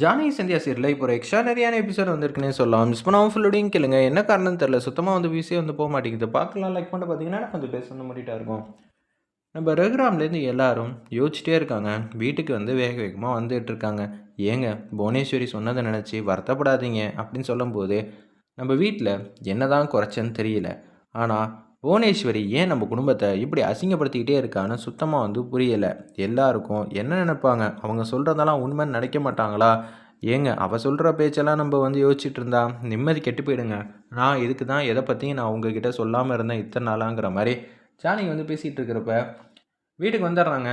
Johnny Sandhya சீரில் இப்போ ஒரு எக்ஸ்ட்ரானரியான episode வந்திருக்குன்னே சொல்லலாம். மிஸ் பண்ணாமல் ஃபுல்லோடையும் கேளுங்க. என்ன காரணம்னு தெரில சுத்தமாக வந்து வீசியே வந்து போக மாட்டேங்குது. பார்க்கலாம். லைக் பண்ணிட்டு பார்த்தீங்கன்னா கொஞ்சம் பேச வந்து முடிட்டா இருக்கும். நம்ம ரகுராம்லேருந்து எல்லாரும் யோசிச்சிட்டே இருக்காங்க. வீட்டுக்கு வந்து வேக வேகமாக வந்துட்டு இருக்காங்க. ஏங்க புவனேஸ்வரி சொன்னதை நினச்சி வருத்தப்படாதீங்க அப்படின்னு சொல்லும்போது நம்ம வீட்டில் என்னதான் குறைச்சேன்னு தெரியல. ஆனால் புவனேஸ்வரி ஏன் நம்ம குடும்பத்தை இப்படி அசிங்கப்படுத்திக்கிட்டே இருக்கான்னு சுத்தமாக வந்து புரியலை. எல்லாருக்கும் என்ன நினைப்பாங்க? அவங்க சொல்கிறதெல்லாம் உண்மைன்னு நினைக்க மாட்டாங்களா? ஏங்க அவள் சொல்கிற பேச்செல்லாம் நம்ம வந்து யோசிச்சுட்டு இருந்தா? நிம்மதி கெட்டு போயிடுங்க. நான் இதுக்கு தான் எதை பற்றியும் நான் உங்ககிட்ட சொல்லாமல் இருந்தேன் இத்தனை நாளாங்கிற மாதிரி ஜானகி வந்து பேசிகிட்டு இருக்கிறப்ப வீட்டுக்கு வந்துடுறாங்க.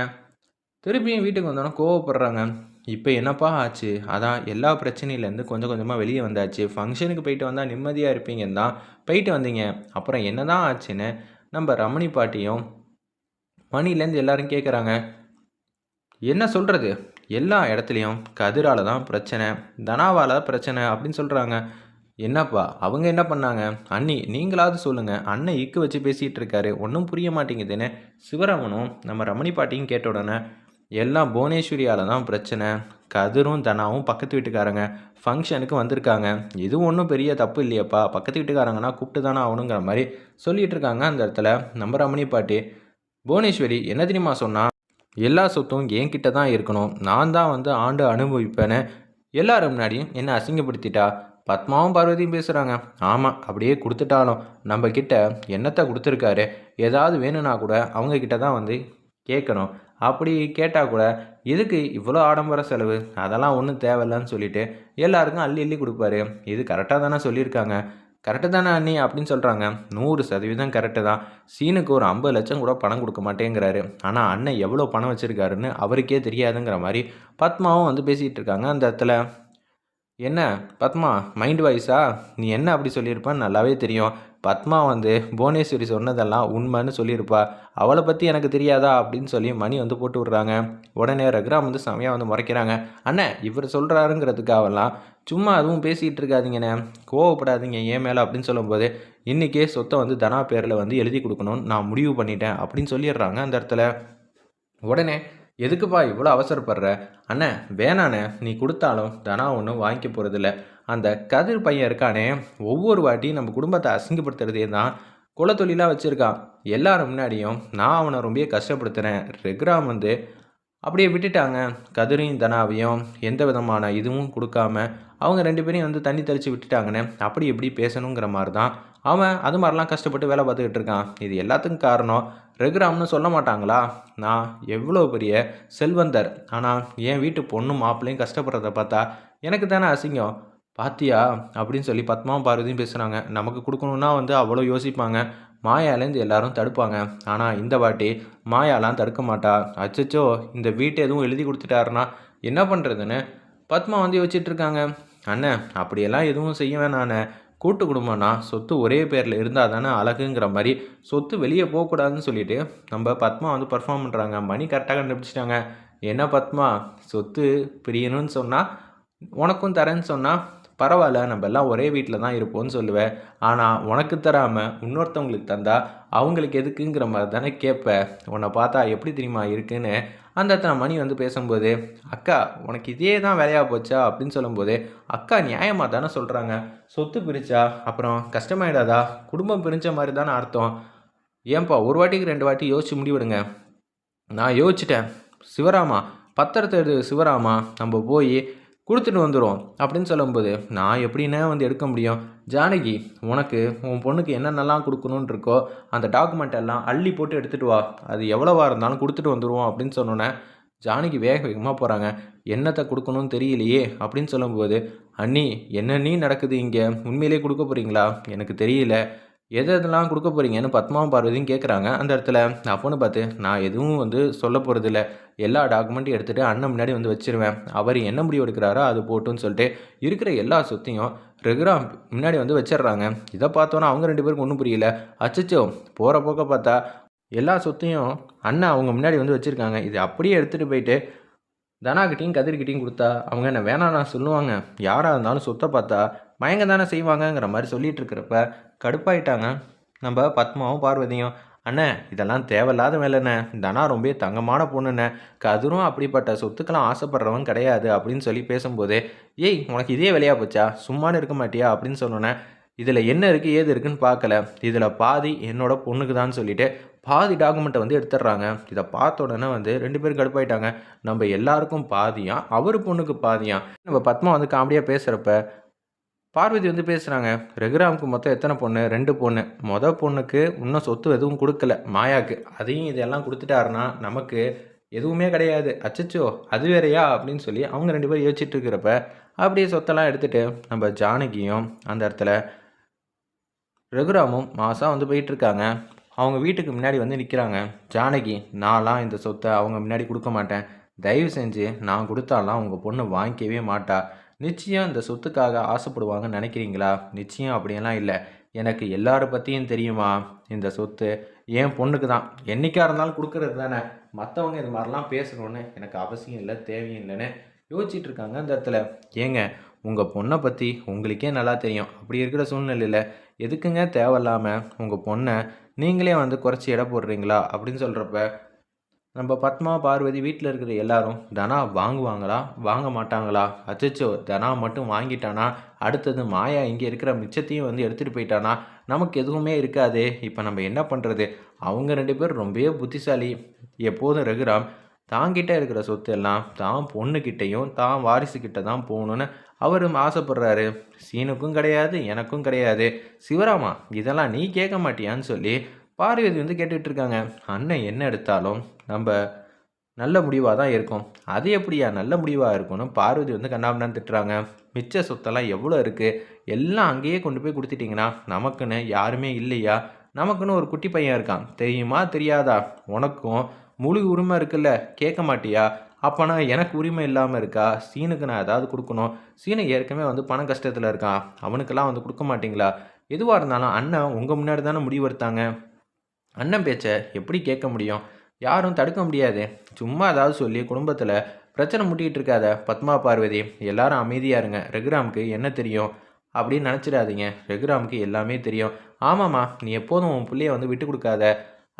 திருப்பியும் வீட்டுக்கு வந்தோன்னே கோவப்படுறாங்க. இப்போ என்னப்பா ஆச்சு? அதான் எல்லா பிரச்சனையிலேருந்து கொஞ்சம் கொஞ்சமாக வெளியே வந்தாச்சு. ஃபங்க்ஷனுக்கு போயிட்டு வந்தால் நிம்மதியாக இருப்பீங்கன்னு தான் போயிட்டு வந்தீங்க. அப்புறம் என்ன தான் ஆச்சுன்னு நம்ம ரமணி பாட்டியும் மணிலேருந்து எல்லாரும் கேட்குறாங்க என்ன சொல்கிறது எல்லா இடத்துலையும் கதிரால தான் பிரச்சனை தனாவால் பிரச்சனை அப்படின்னு சொல்கிறாங்க என்னப்பா? அவங்க என்ன பண்ணாங்க? அண்ணி நீங்களாவது சொல்லுங்கள் அண்ணன் இக்கு வச்சு பேசிகிட்டு இருக்காரு. ஒன்றும் புரிய மாட்டேங்குதுன்னு சிவராமனும் நம்ம ரமணி பாட்டியும் கேட்ட உடனே எல்லாம் புவனேஸ்வரியால் தான் பிரச்சனை. கதிரும் தனாவும் பக்கத்து வீட்டுக்காரங்க. ஃபங்க்ஷனுக்கு வந்திருக்காங்க. இது ஒன்றும் பெரிய தப்பு இல்லையப்பா. பக்கத்து வீட்டுக்காரங்கன்னா கூப்பிட்டு தானே ஆகணுங்கிற மாதிரி சொல்லிட்டு இருக்காங்க அந்த இடத்துல. நம்ம ரமணி பாட்டி புவனேஸ்வரி என்ன தெரியுமா சொன்னால் எல்லா சொத்தும் என்கிட்ட தான் இருக்கணும். நான் தான் வந்து ஆண்டு அனுபவிப்பேன்னு. எல்லாரும் முன்னாடியும் என்னை அசிங்கப்படுத்திட்டா? பத்மாவும் பார்வதியும் பேசுகிறாங்க ஆமாம் அப்படியே கொடுத்துட்டாலும். நம்ம என்னத்தை கொடுத்துருக்காரு? ஏதாவது வேணும்னா கூட அவங்கக்கிட்ட தான் வந்து கேட்கணும். அப்படி கேட்டால் கூட எதுக்கு இவ்வளோ ஆடம்பர செலவு? அதெல்லாம் ஒன்றும் தேவையில்லன்னு சொல்லிட்டு எல்லாருக்கும் அள்ளி அள்ளி கொடுப்பாரு. இது கரெக்டாக தானே சொல்லியிருக்காங்க. கரெக்டு தானே அண்ணி? அப்படின்னு சொல்கிறாங்க நூறு சதவீதம் கரெக்டு தான். சீனுக்கு ஒரு ஐம்பது லட்சம் கூட பணம் கொடுக்க மாட்டேங்கிறாரு. ஆனால் அண்ணன் எவ்வளோ பணம் வச்சுருக்காருன்னு அவருக்கே தெரியாதுங்கிற மாதிரி பத்மாவும் வந்து பேசிகிட்டு இருக்காங்க அந்த இடத்துல. என்ன? பத்மா மைண்ட் வாய்ஸா நீ என்ன அப்படி சொல்லியிருப்பான்னு நல்லாவே தெரியும். பத்மா வந்து புவனேஸ்வரி சொன்னதெல்லாம் உண்மைன்னு சொல்லியிருப்பா. அவளை பற்றி எனக்கு தெரியாதா? அப்படின்னு சொல்லி மணி வந்து போட்டு விட்றாங்க. உடனே ரகுராம் வந்து செமையாக வந்து முறைக்கிறாங்க. அண்ணே இவர் சொல்கிறாருங்கிறதுக்காகலாம் சும்மா அதுவும் பேசிகிட்டு இருக்காதீங்கண்ணே. கோவப்படாதீங்க ஏன் மேலே? அப்படின்னு சொல்லும்போது இன்றைக்கே சொத்தை வந்து தனா பேரில் வந்து எழுதி கொடுக்கணும்னு நான் முடிவு பண்ணிட்டேன். அப்படின்னு சொல்லிடுறாங்க அந்த இடத்துல. உடனே எதுக்குப்பா இவ்வளோ அவசரப்படுற? அண்ணே வேணாண்ணே நீ கொடுத்தாலும் தனா ஒன்றும் வாங்கிக்க போகிறதில்ல அந்த கதிர் பையன் இருக்கானே ஒவ்வொரு வாட்டியும் நம்ம குடும்பத்தை அசிங்கப்படுத்துறதே தான் குலத்தொழிலாக வச்சுருக்கான். எல்லாரும் முன்னாடியும் நான் அவனை ரொம்ப கஷ்டப்படுத்துகிறேன் ரெக்ராம் வந்து அப்படியே விட்டுட்டாங்க. கதிரையும் தனாவையும் எந்த விதமான இதுவும் கொடுக்காம அவங்க ரெண்டு பேரையும் வந்து தண்ணி தெளித்து விட்டுட்டாங்கன்னு அப்படி எப்படி பேசணுங்கிற மாதிரி தான் அவன் அது மாதிரிலாம் கஷ்டப்பட்டு வேலை பார்த்துக்கிட்டு இருக்கான். இது எல்லாத்துக்கும் காரணம். ரெகுராம்னு சொல்ல மாட்டாங்களா? நான் எவ்வளோ பெரிய செல்வந்தர். ஆனால் என் வீட்டு பொண்ணும் மாப்பிள்ளையும் கஷ்டப்படுறத பார்த்தா எனக்கு தானே அசிங்கம். பாத்தியா? அப்படின்னு சொல்லி பத்மாவும் பார்வதியும் பேசுகிறாங்க நமக்கு கொடுக்கணுன்னா வந்து அவ்வளோ யோசிப்பாங்க. மாயாலேருந்து எல்லாரும் தடுப்பாங்க. ஆனால் இந்த வாட்டி மாயாலாம் தடுக்க மாட்டா. அச்சச்சோ இந்த வீட்டை எதுவும் எழுதி கொடுத்துட்டாருன்னா என்ன பண்ணுறதுன்னு பத்மா வந்து யோசிச்சுட்ருக்காங்க அண்ணன் அப்படியெல்லாம் எதுவும் செய்ய வேணாண்ணே. கூட்டு குடும்பம்னா சொத்து ஒரே பேரில் இருந்தால் தானே அழகுங்கிற மாதிரி சொத்து வெளியே போகக்கூடாதுன்னு சொல்லிட்டு நம்ம பத்மா வந்து பர்ஃபார்ம் பண்ணுறாங்க மணி கரெக்டாக கண்டுபிடிச்சிட்டாங்க. என்ன பத்மா? சொத்து பிரியணும்னு சொன்னால் உனக்கும் தரேன்னு சொன்னால் பரவாயில்ல நம்ம எல்லாம் ஒரே வீட்டில் தான் இருப்போம்னு சொல்லுவேன் ஆனால் உனக்கு தராமல் இன்னொருத்தவங்களுக்கு தந்தால் அவங்களுக்கு எதுக்குங்கிற மாதிரி தானே கேட்ப உன்னை பார்த்தா எப்படி தெரியுமா இருக்குன்னு அந்த இடத்துல மணி வந்து பேசும்போது அக்கா உனக்கு இதே தான் வேலையாக போச்சா? அப்படின்னு சொல்லும்போது அக்கா நியாயமாக தானே சொல்கிறாங்க சொத்து பிரிச்சா அப்புறம் கஷ்டமாயிடாதா குடும்பம் பிரிஞ்ச மாதிரி தானே அர்த்தம். ஏன்பா ஒரு வாட்டிக்கு ரெண்டு வாட்டி யோசிச்சு முடிவிடுங்க. நான் யோசிச்சிட்டேன். சிவராமா பத்திரத்தை எழுது சிவராமா. நம்ம போய் கொடுத்துட்டு வந்துடும் அப்படின்னு சொல்லும்போது நான் எப்படின்னா வந்து எடுக்க முடியும்? ஜானகி உனக்கு உன் பொண்ணுக்கு என்னென்னலாம் கொடுக்கணுன்னு இருக்கோ அந்த டாக்குமெண்ட் எல்லாம் அள்ளி போட்டு எடுத்துகிட்டு வா. அது எவ்வளோவா இருந்தாலும் கொடுத்துட்டு வந்துடுவோம் அப்படின்னு சொன்னோன்னே ஜானகி வேக வேகமாக போகிறாங்க என்னத்தை கொடுக்கணும்னு தெரியலையே அப்படின்னு சொல்லும்போது அண்ணி என்ன நீ நடக்குது இங்கே? உண்மையிலே கொடுக்க போகிறீங்களா எனக்கு தெரியல. எது எதெல்லாம் கொடுக்க போகிறீங்கன்னு பத்மாவும் பார்வதியும் கேட்குறாங்க அந்த இடத்துல அப்போன்னு பார்த்து நான் எதுவும் வந்து சொல்ல போகிறதில்ல எல்லா டாக்குமெண்ட்டையும் எடுத்துகிட்டு அண்ணன் முன்னாடி வந்து வச்சிருவேன். அவர் என்ன முடிவு எடுக்கிறாரோ அது போட்டுன்னு சொல்லிட்டு இருக்கிற எல்லா சொத்தையும் ரெகுராம் முன்னாடி வந்து வச்சிடுறாங்க. இதை பார்த்தோன்னா அவங்க ரெண்டு பேருக்கு ஒன்றும் புரியல. அச்சச்சோ போகிற போக்க பார்த்தா எல்லா சொத்தையும் அண்ணன் அவங்க முன்னாடி வந்து வச்சுருக்காங்க. இது அப்படியே எடுத்துகிட்டு போயிட்டு தனாக்கிட்டையும் கதிர்கிட்டையும் கொடுத்தா அவங்க என்ன வேணாம் நான் சொல்லுவாங்க. யாராக இருந்தாலும் சொத்தை பார்த்தா மயங்க தானே செய்வாங்கங்கிற மாதிரி சொல்லிட்டு இருக்கிறப்ப கடுப்பாயிட்டாங்க. நம்ம பத்மாவும் பார்வதியும் அண்ணே இதெல்லாம் தேவையில்லாத வேலைண்ணே. தனா ரொம்ப தங்கமான பொண்ணுண்ணே. கதிரும் அப்படிப்பட்ட சொத்துக்கெல்லாம் ஆசைப்படுறவன் கிடையாது. அப்படின்னு சொல்லி பேசும்போது ஏய் உனக்கு இதே வேலையாக போச்சா? சும்மானு இருக்க மாட்டியா? அப்படின்னு சொன்னோன்னே இதில் என்ன இருக்குது ஏது இருக்குன்னு பார்க்கல. இதில் பாதி என்னோட பொண்ணுக்கு தான் சொல்லிட்டு பாதி டாக்குமெண்ட்டை வந்து எடுத்துடுறாங்க. இதை பார்த்த உடனே வந்து ரெண்டு பேரும் கடுப்பாயிட்டாங்க. நம்ம எல்லாருக்கும் பாதியாக அவர் பொண்ணுக்கு பாதியாக நம்ம பத்மா வந்து காமெடியாக பேசுகிறப்ப பார்வதி வந்து பேசுகிறாங்க ரகுராமுக்கு மொத்தம் எத்தனை பொண்ணு? ரெண்டு பொண்ணு. மொதல் பொண்ணுக்கு இன்னும் சொத்து எதுவும் கொடுக்கல மாயாக்கு. அதையும் இதெல்லாம் கொடுத்துட்டாருன்னா நமக்கு எதுவுமே கிடையாது. அச்சச்சோ அது வேறையா? அப்படின்னு சொல்லி அவங்க ரெண்டு பேரும் யோசிச்சுட்டு இருக்கிறப்ப அப்படியே சொத்தெல்லாம் எடுத்துகிட்டு நம்ம ஜானகியும் அந்த இடத்துல ரகுராமும் மாதம் வந்து போயிட்டுருக்காங்க அவங்க வீட்டுக்கு முன்னாடி வந்து நிற்கிறாங்க ஜானகி நான்லாம் இந்த சொத்தை அவங்க முன்னாடி கொடுக்க மாட்டேன். தயவு செஞ்சு நான் கொடுத்தாலாம் உங்கள் பொண்ணு வாங்கிக்கவே மாட்டா. நிச்சயம் இந்த சொத்துக்காக ஆசைப்படுவாங்கன்னு நினைக்கிறீங்களா? நிச்சயம் அப்படியெல்லாம் இல்லை. எனக்கு எல்லாரை பற்றியும் தெரியுமா? இந்த சொத்து என் பொண்ணுக்கு தான். என்றைக்காக இருந்தாலும் கொடுக்கறது தானே. மற்றவங்க இது மாதிரிலாம் பேசணும்னு எனக்கு அவசியம் இல்லை தேவையும் இல்லைன்னு யோசிச்சுட்டு இருக்காங்க அந்த இடத்துல. ஏங்க உங்கள் பொண்ணை பற்றி உங்களுக்கே நல்லா தெரியும். அப்படி இருக்கிற சூழ்நிலையில் எதுக்குங்க தேவையில்லாமல் உங்கள் பொண்ணை நீங்களே வந்து குறைச்சி எடை போடுறீங்களா? அப்படின்னு சொல்கிறப்ப நம்ம பத்மா பார்வதி வீட்டில் இருக்கிற எல்லாரும் தனா வாங்குவாங்களா? வாங்க மாட்டாங்களா? அச்சச்சோ தனா மட்டும் வாங்கிட்டானா? அடுத்தது மாயா இங்கே இருக்கிற மிச்சத்தையும் வந்து எடுத்துகிட்டு போயிட்டானா? நமக்கு எதுவுமே இருக்காது. இப்போ நம்ம என்ன பண்ணுறது அவங்க ரெண்டு பேரும் ரொம்பவே புத்திசாலி. எப்போதும் ரகுராம் தாங்கிட்ட இருக்கிற சொத்து எல்லாம் தான் பொண்ணுக்கிட்டையும் தான் வாரிசுக்கிட்ட தான் போகணுன்னு அவரும் ஆசைப்படுறாரு. சீனுக்கும் கிடையாது எனக்கும் கிடையாது. சிவராமா இதெல்லாம் நீ கேட்க மாட்டியான்னு சொல்லி பார்வதி வந்து கேட்டுட்டு இருக்காங்க அண்ணன் என்ன எடுத்தாலும் நம்ம நல்ல முடிவாக தான் இருக்கும். அது எப்படியா நல்ல முடிவாக இருக்கும்னு பார்வதி வந்து கண்ணாபின்னு திட்டுறாங்க. மிச்ச சொத்தெல்லாம் எவ்வளோ இருக்குது எல்லாம் அங்கேயே கொண்டு போய் கொடுத்துட்டிங்கன்னா நமக்குன்னு யாருமே இல்லையா? நமக்குன்னு ஒரு குட்டி பையன் இருக்கான். தெரியுமா? தெரியாதா? உனக்கும் முழு உரிமை இருக்குல்ல? கேட்க மாட்டியா? அப்போனா எனக்கு உரிமை இல்லாமல் இருக்கா? சீனுக்கு நான் ஏதாவது கொடுக்கணும். சீனு ஏற்கனவே வந்து பண கஷ்டத்தில் இருக்கான். அவனுக்கெல்லாம் வந்து கொடுக்க மாட்டிங்களா? எதுவாக இருந்தாலும் அண்ணன் உங்கள் முன்னாடி தானே முடிவெடுத்தாங்க. அண்ணன் பேச்சை எப்படி கேட்க முடியும்? யாரும் தடுக்க முடியாது. சும்மா ஏதாவது சொல்லி குடும்பத்தில் பிரச்சனை முட்டிகிட்டு இருக்காத பத்மா பார்வதி. எல்லாரும் அமைதியாக இருங்க. ரகுராமுக்கு என்ன தெரியும்? அப்படின்னு நினச்சிடாதீங்க. ரகுராமுக்கு எல்லாமே தெரியும். ஆமாம்மா நீ எப்போதும் உன் பிள்ளைய வந்து விட்டு கொடுக்காத.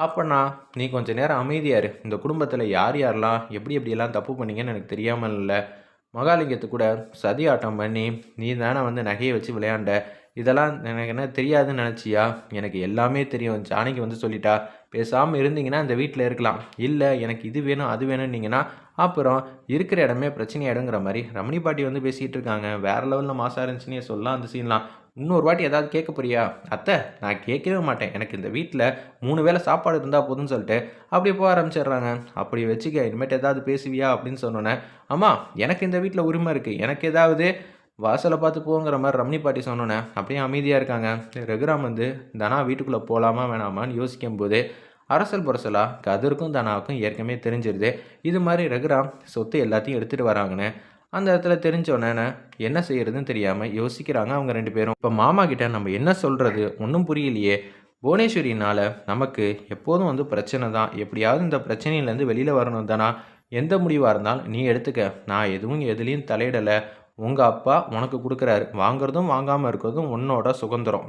அப்போனா நீ கொஞ்சம் நேரம் அமைதியாரு இந்த குடும்பத்தில் யார் யாரெல்லாம் எப்படி எப்படியெல்லாம் தப்பு பண்ணீங்கன்னு எனக்கு தெரியாமல் இல்லை மகாலிங்கத்து கூட சதி ஆட்டம் பண்ணி நீ தானே வந்து நகையை வச்சு விளையாண்ட. இதெல்லாம் எனக்கு என்ன தெரியாதுன்னு நினச்சியா? எனக்கு எல்லாமே தெரியும். ஜானகி வந்து சொல்லிட்டா பேசாமல் இருந்தீங்கன்னா இந்த வீட்டில் இருக்கலாம். இல்லை எனக்கு இது வேணும் அது வேணும்னீங்கன்னா அப்புறம் இருக்கிற இடமே பிரச்சனையாயிடுங்கிற மாதிரி ரமணி பாட்டி வந்து பேசிகிட்டு இருக்காங்க. வேறு லெவலில் மாசாக இருந்துச்சுன்னே சொல்லலாம் அந்த சீன்லாம் இன்னொரு வாட்டி ஏதாவது கேட்க போறியா? அத்தை நான் கேட்கவே மாட்டேன். எனக்கு இந்த வீட்டில் மூணு வேளை சாப்பாடு இருந்தால் போதும்னு சொல்லிட்டு அப்படியே போக ஆரம்பிச்சிடுறாங்க. அப்படி வச்சுக்க இனிமேட்டு ஏதாவது பேசுவியா? அப்படின்னு சொன்னோன்னே அம்மா எனக்கு இந்த வீட்டில் உரிமை இருக்குது எனக்கு ஏதாவது வாசலை பார்த்து போங்கிற மாதிரி ரம்னி பாட்டி சொன்னோன்னே அப்படியே அமைதியாக இருக்காங்க. ரகுராம் வந்து தனா வீட்டுக்குள்ளே போகலாமா வேணாமான்னு யோசிக்கும் போது அரசல் புரசலாக கதிர்க்கும் தனாவுக்கும் ஏற்கனவே தெரிஞ்சிருது. இது மாதிரி ரகுராம் சொத்து எல்லாத்தையும் எடுத்துகிட்டு வராங்கன்னு. அந்த இடத்துல தெரிஞ்சோடனே என்ன செய்யறதுன்னு தெரியாமல் யோசிக்கிறாங்க அவங்க ரெண்டு பேரும். இப்போ மாமா கிட்ட நம்ம என்ன சொல்கிறது ஒன்றும் புரியலையே. புவனேஸ்வரினால் நமக்கு எப்போதும் வந்து பிரச்சனை தான். எப்படியாவது இந்த பிரச்சனையிலேருந்து வெளியில் வரணும் தானா. எந்த முடிவாக இருந்தாலும் நீ எடுத்துக்க. நான் எதுவும் எதுலேயும் தலையிடலை. உங்கள் அப்பா உனக்கு கொடுக்குறாரு. வாங்குறதும் வாங்காமல் இருக்கிறதும் உன்னோட சுதந்திரம்.